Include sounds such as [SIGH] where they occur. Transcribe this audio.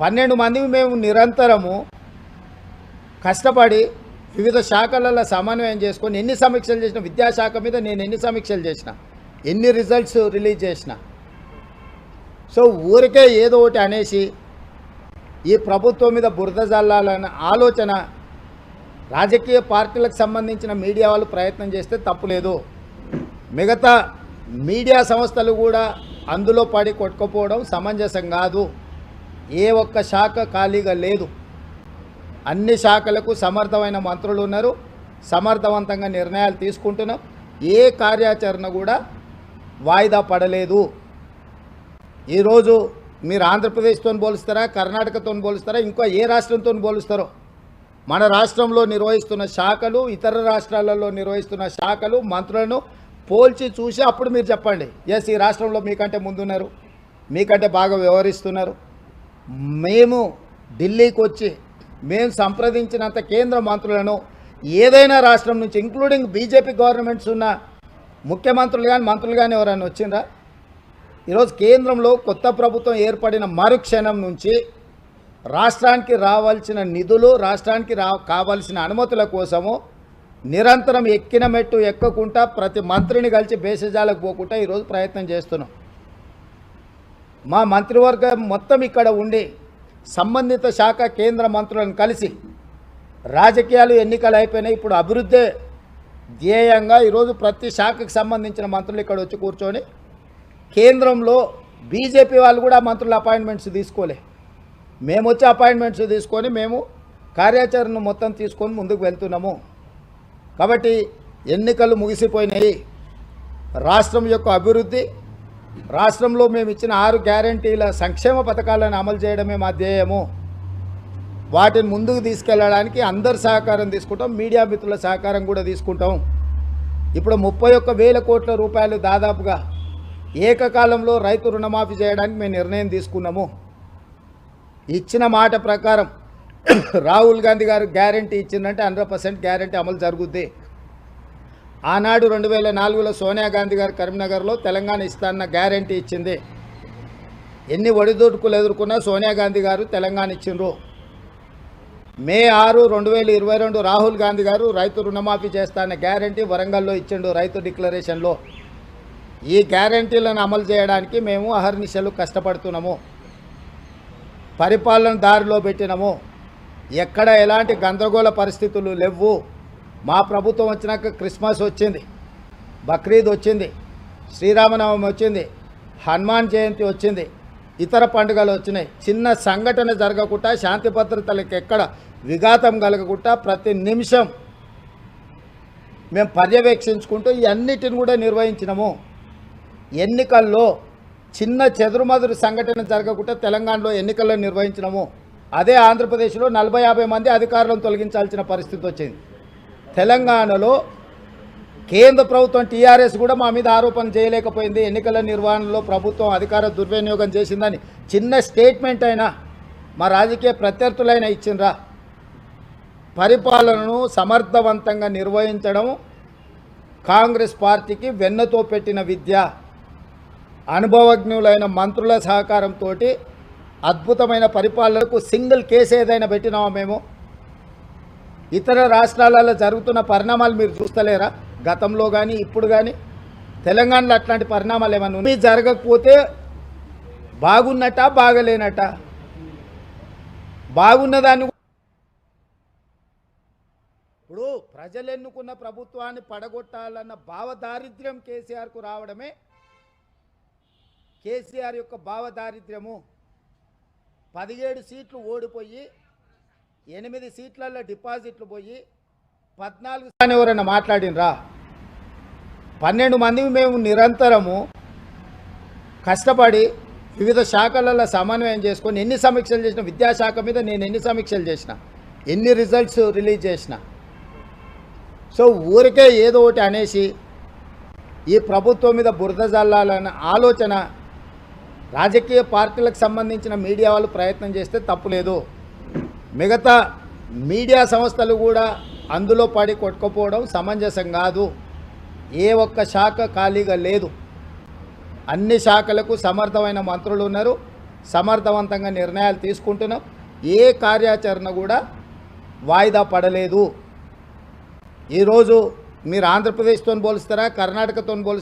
పన్నెండు మంది మేము నిరంతరము కష్టపడి వివిధ శాఖలలో సమన్వయం చేసుకొని ఎన్ని సమీక్షలు చేసిన విద్యాశాఖ మీద నేను ఎన్ని సమీక్షలు చేసిన ఎన్ని రిజల్ట్స్ రిలీజ్ చేసిన. సో ఊరికే ఏదో ఒకటి అనేసి ఈ ప్రభుత్వం మీద బురద జల్లాలన్న ఆలోచన రాజకీయ పార్టీలకు సంబంధించిన మీడియా వాళ్ళు ప్రయత్నం చేస్తే తప్పులేదు మిగతా మీడియా సంస్థలు కూడా అందులో పడి కొట్టుకుపోవడం సమంజసం కాదు. ఏ ఒక్క శాఖ ఖాళీగా లేదు. అన్ని శాఖలకు సమర్థమైన మంత్రులు ఉన్నారు. సమర్థవంతంగా నిర్ణయాలు తీసుకుంటున్నాం. ఏ కార్యాచరణ కూడా వాయిదా పడలేదు. ఈరోజు మీరు ఆంధ్రప్రదేశ్తో పోలుస్తారా కర్ణాటకతో పోలుస్తారా ఇంకో ఏ రాష్ట్రంతో పోలుస్తారో? మన రాష్ట్రంలో నిర్వహిస్తున్న శాఖలు ఇతర రాష్ట్రాలలో నిర్వహిస్తున్న శాఖలు మంత్రులను పోల్చి చూసి అప్పుడు మీరు చెప్పండి. ఎస్ ఈ రాష్ట్రంలో మీకంటే ముందున్నారు. మీకంటే బాగా వ్యవహరిస్తున్నారు. మేము ఢిల్లీకి వచ్చి మేము సంప్రదించినంత కేంద్ర మంత్రులను ఏదైనా రాష్ట్రం నుంచి ఇంక్లూడింగ్ బీజేపీ గవర్నమెంట్స్ ఉన్న ముఖ్యమంత్రులు కానీ మంత్రులు కానీ ఎవరైనా వచ్చిందా ఈరోజు కేంద్రంలో కొత్త ప్రభుత్వం ఏర్పడిన మరుక్షణం నుంచి రాష్ట్రానికి రావాల్సిన నిధులు రాష్ట్రానికి రా కావాల్సిన అనుమతుల కోసము నిరంతరం ఎక్కిన మెట్టు ఎక్కకుండా ప్రతి మంత్రిని కలిసి భేషజాలకు పోకుండా ఈరోజు ప్రయత్నం చేస్తున్నాం. మా మంత్రివర్గం మొత్తం ఇక్కడ ఉండి సంబంధిత శాఖ కేంద్ర మంత్రులను కలిసి రాజకీయాలు ఎన్నికలు అయిపోయినాయి. ఇప్పుడు అభివృద్ధి ధ్యేయంగా ఈరోజు ప్రతి శాఖకు సంబంధించిన మంత్రులు ఇక్కడ వచ్చి కూర్చొని కేంద్రంలో బీజేపీ వాళ్ళు కూడా మంత్రుల అపాయింట్మెంట్స్ తీసుకోలే. మేము వచ్చి అపాయింట్మెంట్స్ తీసుకొని మేము కార్యాచరణ మొత్తం తీసుకొని ముందుకు వెళ్తున్నాము. కాబట్టి ఎన్నికలు ముగిసిపోయినాయి. రాష్ట్రం యొక్క అభివృద్ధి రాష్ట్రంలో మేము ఇచ్చిన ఆరు గ్యారంటీల సంక్షేమ పథకాలను అమలు చేయడమే మా ధ్యేయము. వాటిని ముందుకు తీసుకెళ్ళడానికి అందరి సహకారం తీసుకుంటాం మీడియా మిత్రుల సహకారం కూడా తీసుకుంటాం. ఇప్పుడు ముప్పై ఒక్క వేల కోట్ల రూపాయలు దాదాపుగా ఏకకాలంలో రైతు రుణమాఫీ చేయడానికి మేము నిర్ణయం తీసుకున్నాము. ఇచ్చిన మాట ప్రకారం [CLEARS THROAT] రాహుల్ గాంధీ గారు గ్యారంటీ ఇచ్చిందంటే హండ్రెడ్ పర్సెంట్ గ్యారంటీ అమలు జరుగుద్ది. ఆనాడు రెండు వేల నాలుగులో సోనియా గాంధీ గారు కరీంనగర్లో తెలంగాణ ఇస్తానన్న గ్యారంటీ ఇచ్చింది. ఎన్ని ఒడిదుడుకులు ఎదుర్కొన్నా సోనియా గాంధీ గారు తెలంగాణ ఇచ్చిండ్రు. మే ఆరు రెండు వేల ఇరవై రెండు రాహుల్ గాంధీ గారు రైతు రుణమాఫీ చేస్తాన్న గ్యారంటీ వరంగల్లో ఇచ్చిండు రైతు డిక్లరేషన్లో. ఈ గ్యారంటీలను అమలు చేయడానికి మేము అహర్నిశలు కష్టపడుతున్నాము. పరిపాలన దారిలో పెట్టినము. ఎక్కడ ఎలాంటి గందరగోళ పరిస్థితులు లేవు. మా ప్రభుత్వం వచ్చినాక క్రిస్మస్ వచ్చింది బక్రీద్ వచ్చింది శ్రీరామనవమి వచ్చింది హనుమాన్ జయంతి వచ్చింది ఇతర పండుగలు వచ్చినాయి. చిన్న సంఘటన జరగకుండా శాంతి భద్రతలకు ఎక్కడ విఘాతం కలగకుండా ప్రతి నిమిషం మేము పర్యవేక్షించుకుంటూ ఇవన్నిటిని కూడా నిర్వహించినాము. ఎన్నికల్లో చిన్న చెదురుమదురు సంఘటన జరగకుండా తెలంగాణలో ఎన్నికల్లో నిర్వహించినాము. అదే ఆంధ్రప్రదేశ్లో నలభై యాభై మంది అధికారులను తొలగించాల్సిన పరిస్థితి వచ్చింది. తెలంగాణలో కేంద్ర ప్రభుత్వం టీఆర్ఎస్ కూడా మా మీద ఆరోపణ చేయలేకపోయింది. ఎన్నికల నిర్వహణలో ప్రభుత్వం అధికార దుర్వినియోగం చేసిందని చిన్న స్టేట్మెంట్ అయినా మా రాజకీయ ప్రత్యర్థులైనా ఇచ్చిండ్రా. పరిపాలనను సమర్థవంతంగా నిర్వహించడం కాంగ్రెస్ పార్టీకి వెన్నతో పెట్టిన విద్య అనుభవజ్ఞులైన మంత్రుల సహకారంతో అద్భుతమైన పరిపాలనకు సింగిల్ కేసు ఏదైనా పెట్టినామా మేము? ఇతర రాష్ట్రాలలో జరుగుతున్న పరిణామాలు మీరు చూస్తలేరా? గతంలో కానీ ఇప్పుడు కానీ తెలంగాణలో అట్లాంటి పరిణామాలు ఏమైనా ఉన్నాయి? జరగకపోతే బాగున్నట బాగలేనట బాగున్నదాన్ని ఇప్పుడు ప్రజలు ఎన్నుకున్న ప్రభుత్వాన్ని పడగొట్టాలన్న భావదారిద్ర్యం కేసీఆర్కు రావడమే కేసీఆర్ యొక్క భావదారిద్ర్యము. పదిహేడు సీట్లు ఓడిపోయి ఎనిమిది సీట్లలో డిపాజిట్లు పోయి పద్నాలుగు అని ఎవరైనా మాట్లాడినరా? పన్నెండు మంది మేము నిరంతరము కష్టపడి వివిధ శాఖలలో సమన్వయం చేసుకొని ఎన్ని సమీక్షలు చేసిన విద్యాశాఖ మీద నేను ఎన్ని సమీక్షలు చేసిన ఎన్ని రిజల్ట్స్ రిలీజ్ చేసిన. సో ఊరికే ఏదో ఒకటి అనేసి ఈ ప్రభుత్వం మీద బురద జల్లాలన్న ఆలోచన రాజకీయ పార్టీలకు సంబంధించిన మీడియా వాళ్ళు ప్రయత్నం చేస్తే తప్పులేదు. మిగతా మీడియా సంస్థలు కూడా అందులో పడి కొట్టుకుపోవడం సమంజసం కాదు. ఏ ఒక్క శాఖ ఖాళీగా లేదు. అన్ని శాఖలకు సమర్థమైన మంత్రులు ఉన్నారు. సమర్థవంతంగా నిర్ణయాలు తీసుకుంటున్నాం. ఏ కార్యాచరణ కూడా వాయిదా పడలేదు. ఈరోజు మీరు ఆంధ్రప్రదేశ్తో పోలుస్తారా? కర్ణాటకతో పోలుస్తారా